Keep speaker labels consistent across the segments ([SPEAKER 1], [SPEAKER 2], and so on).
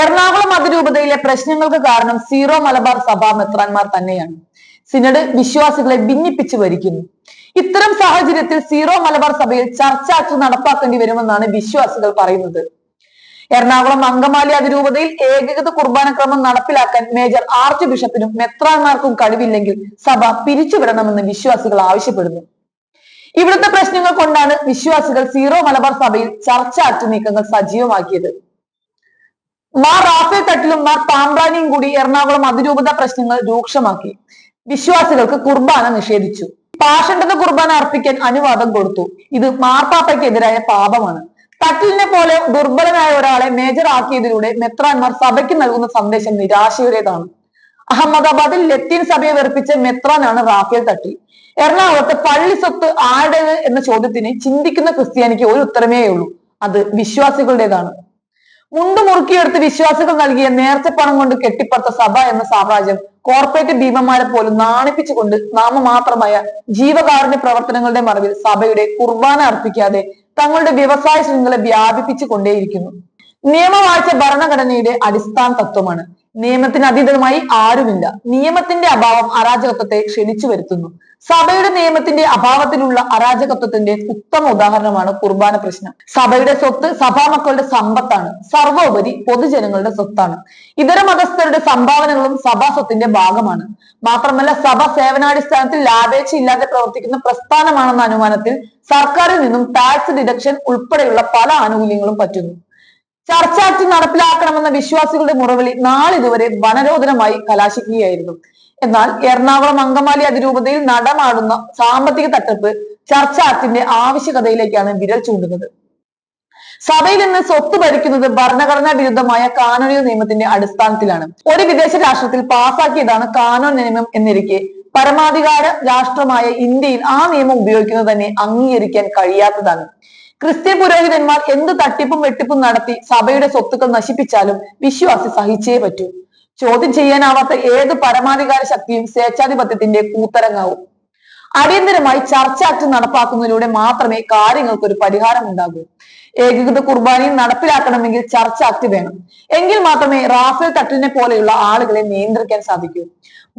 [SPEAKER 1] എറണാകുളം അതിരൂപതയിലെ പ്രശ്നങ്ങൾക്ക് കാരണം സീറോ മലബാർ സഭാ മെത്രാന്മാർ തന്നെയാണ്. സിനഡ് വിശ്വാസികളെ ഭിന്നിപ്പിച്ചു ഭരിക്കുന്നു. ഇത്തരം സാഹചര്യത്തിൽ സീറോ മലബാർ സഭയിൽ ചർച്ചാക്കി നടപ്പാക്കേണ്ടി വരുമെന്നാണ് വിശ്വാസികൾ പറയുന്നത്. എറണാകുളം അങ്കമാലി അതിരൂപതയിൽ ഏകീകൃത കുർബാനക്രമം നടപ്പിലാക്കാൻ മേജർ ആർച്ച് ബിഷപ്പിനും മെത്രാന്മാർക്കും കഴിവില്ലെങ്കിൽ സഭ പിരിച്ചുവിടണമെന്ന് വിശ്വാസികൾ ആവശ്യപ്പെടുന്നു. ഇവിടുത്തെ പ്രശ്നങ്ങൾ കൊണ്ടാണ് വിശ്വാസികൾ സീറോ മലബാർ സഭയിൽ ചർച്ചാറ്റ് നീക്കങ്ങൾ സജീവമാക്കിയത്. മാർ റാഫേൽ തട്ടിലും മാർ പാമ്പ്രാനിയും കൂടി എറണാകുളം അതിരൂപത പ്രശ്നങ്ങൾ രൂക്ഷമാക്കി. വിശ്വാസികൾക്ക് കുർബാന നിഷേധിച്ചു. പാഷണ്ഡത കുർബാന അർപ്പിക്കാൻ അനുവാദം കൊടുത്തു. ഇത് മാർപ്പാപ്പയ്ക്കെതിരായ പാപമാണ്. തട്ടിലിനെ പോലെ ദുർബലനായ ഒരാളെ മേജർ ആക്കിയതിലൂടെ മെത്രാൻമാർ സഭയ്ക്ക് നൽകുന്ന സന്ദേശം നിരാശയുടേതാണ്. അഹമ്മദാബാദിൽ ലത്തീൻ സഭയെ വെറുപ്പിച്ച മെത്രാനാണ് റാഫേൽ തട്ടി. എറണാകുളത്ത് പള്ളി സ്വത്ത് ആരുടേത് എന്ന ചോദ്യത്തിന് ചിന്തിക്കുന്ന ക്രിസ്ത്യാനിക്ക് ഒരു ഉത്തരമേ ഉള്ളൂ അത് വിശ്വാസികളുടേതാണ്. മുണ്ട് മുറുക്കിയെടുത്ത് വിശ്വാസികൾ നൽകിയ നേർച്ചപ്പണം കൊണ്ട് കെട്ടിപ്പടുത്ത സഭ എന്ന സാമ്രാജ്യം കോർപ്പറേറ്റ് ഭീമന്മാരെ പോലും നാണിപ്പിച്ചുകൊണ്ട് നാമമാത്രമായ ജീവകാരുണ്യ പ്രവർത്തനങ്ങളുടെ മറവിൽ സഭയുടെ കുർബാന അർപ്പിക്കാതെ തങ്ങളുടെ വ്യവസായ ശൃംഖല വ്യാപിപ്പിച്ചു കൊണ്ടേയിരിക്കുന്നു നിയമവാഴ്ച ഭരണഘടനയുടെ അടിസ്ഥാന തത്വമാണ് നിയമത്തിന് അതീതമായി ആരുമില്ല. നിയമത്തിന്റെ അഭാവം അരാജകത്വത്തെ ക്ഷണിച്ചു വരുത്തുന്നു. സഭയുടെ നിയമത്തിന്റെ അഭാവത്തിലുള്ള അരാജകത്വത്തിന്റെ ഉത്തമ ഉദാഹരണമാണ് കുർബാന പ്രശ്നം. സഭയുടെ സ്വത്ത് സഭാമക്കളുടെ സമ്പത്താണ്. സർവോപരി പൊതുജനങ്ങളുടെ സ്വത്താണ്. ഇതര മതസ്ഥരുടെ സംഭാവനകളും സഭാ സ്വത്തിന്റെ ഭാഗമാണ്. മാത്രമല്ല സഭ സേവനാടിസ്ഥാനത്തിൽ ലാഭേച്ഛയില്ലാതെ പ്രവർത്തിക്കുന്ന പ്രസ്ഥാനമാണെന്ന അനുമാനത്തിൽ സർക്കാരിൽ നിന്നും ടാക്സ് ഡിഡക്ഷൻ ഉൾപ്പെടെയുള്ള പല ആനുകൂല്യങ്ങളും പറ്റുന്നു. ചർച്ച ആക്ട് നടപ്പിലാക്കണമെന്ന വിശ്വാസികളുടെ മുറവിളി നാളിതുവരെ വനരോധനമായി കലാശിക്കുകയായിരുന്നു. എന്നാൽ എറണാകുളം അങ്കമാലി അതിരൂപതയിൽ നടമാടുന്ന സാമ്പത്തിക തട്ടിപ്പ് ചർച്ച ആക്ടിന്റെ ആവശ്യകതയിലേക്കാണ് വിരൽ ചൂണ്ടുന്നത്. സഭയിൽ നിന്ന് സ്വത്ത് ഭരിക്കുന്നത് ഭരണഘടനാ വിരുദ്ധമായ കാനോനിക നിയമത്തിന്റെ അടിസ്ഥാനത്തിലാണ്. ഒരു വിദേശ രാഷ്ട്രത്തിൽ പാസാക്കിയതാണ് കാനോൻ നിയമം എന്നിരിക്കെ പരമാധികാര രാഷ്ട്രമായ ഇന്ത്യയിൽ ആ നിയമം ഉപയോഗിക്കുന്നത് തന്നെ അംഗീകരിക്കാൻ കഴിയാത്തതാണ്. ക്രിസ്ത്യൻ പുരോഹിതന്മാർ എന്ത് തട്ടിപ്പും വെട്ടിപ്പും നടത്തി സഭയുടെ സ്വത്തുക്കൾ നശിപ്പിച്ചാലും വിശ്വാസി സഹിച്ചേ പറ്റൂ. ചോദ്യം ചെയ്യാനാവാത്ത ഏത് പരമാധികാര ശക്തിയും സ്വേച്ഛാധിപത്യത്തിന്റെ കൂത്തരങ്ങാവും. അടിയന്തരമായി ചർച്ച ആക്ട് നടപ്പാക്കുന്നതിലൂടെ മാത്രമേ കാര്യങ്ങൾക്ക് ഒരു പരിഹാരം ഉണ്ടാകൂ. ഏകീകൃത കുർബാനയും നടപ്പിലാക്കണമെങ്കിൽ ചർച്ച ആക്ട് വേണം. എങ്കിൽ മാത്രമേ റാഫേൽ തട്ടിനെ പോലെയുള്ള ആളുകളെ നിയന്ത്രിക്കാൻ സാധിക്കൂ.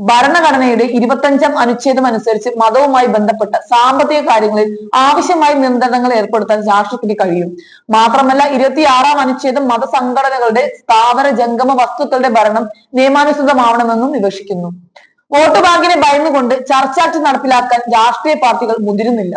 [SPEAKER 1] ഭരണഘടനയുടെ ഇരുപത്തഞ്ചാം അനുച്ഛേദം അനുസരിച്ച് മതവുമായി ബന്ധപ്പെട്ട സാമ്പത്തിക കാര്യങ്ങളിൽ ആവശ്യമായ നിയന്ത്രണങ്ങൾ ഏർപ്പെടുത്താൻ രാഷ്ട്രത്തിന് കഴിയും. മാത്രമല്ല ഇരുപത്തിയാറാം അനുച്ഛേദം മതസംഘടനകളുടെ സ്ഥാപന ജംഗമ വസ്തുക്കളുടെ ഭരണം നിയമാനുസൃതമാവണമെന്നും വിവക്ഷിക്കുന്നു. വോട്ട് ബാങ്കിനെ ഭയന്നുകൊണ്ട് ചർച്ച നടപ്പിലാക്കാൻ രാഷ്ട്രീയ പാർട്ടികൾ മുതിരുന്നില്ല.